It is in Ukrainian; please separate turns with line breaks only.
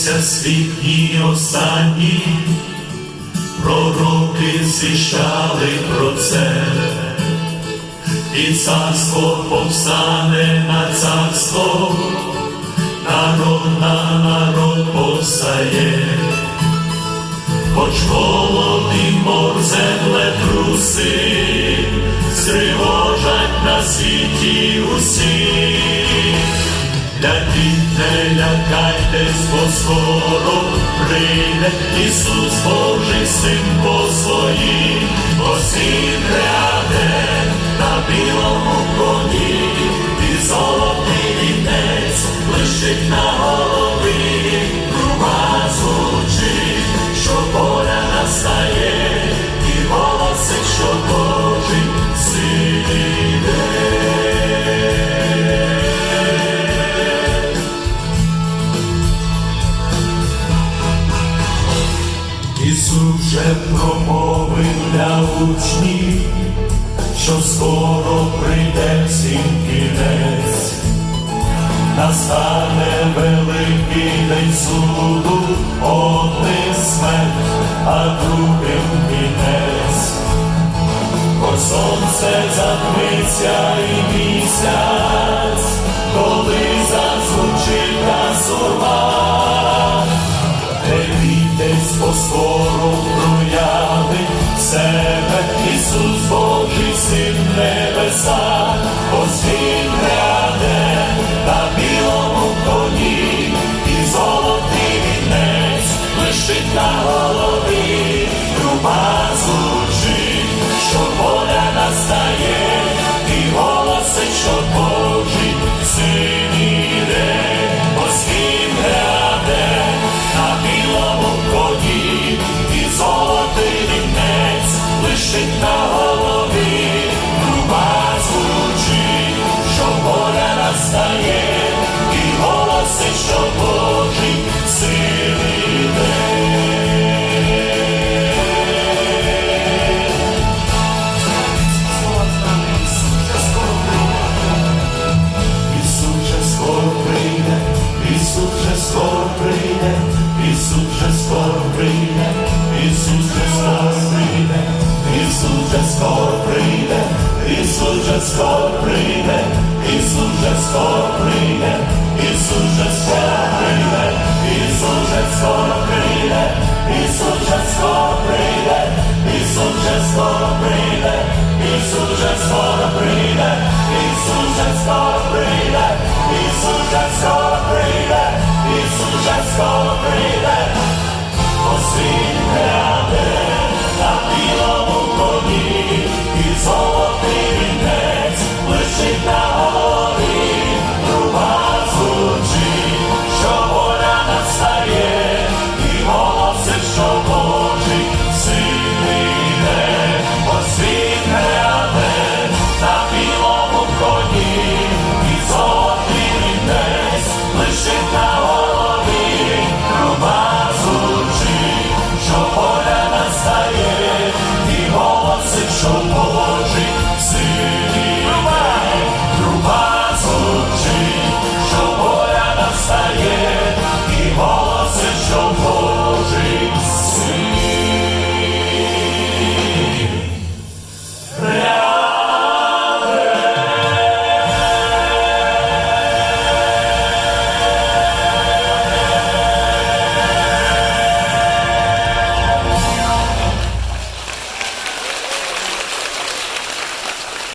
Наблизиться світ останні, пророки звіщали про це, і царство повстане на царство, народ на народ повстає, хоч голод і мор труси, стривожать лякайтесь, бо скоро прийде Ісус Божий Син по своїм, бо світ гряде на білому коні, і золотий вінець лишить на голові, вже для учнів, що скоро прийде всім кінець, настане великий день суду, одним смерть, а другим кінець. Ось сонце затмиться і місяць, коли зазвучить та вічного. fall.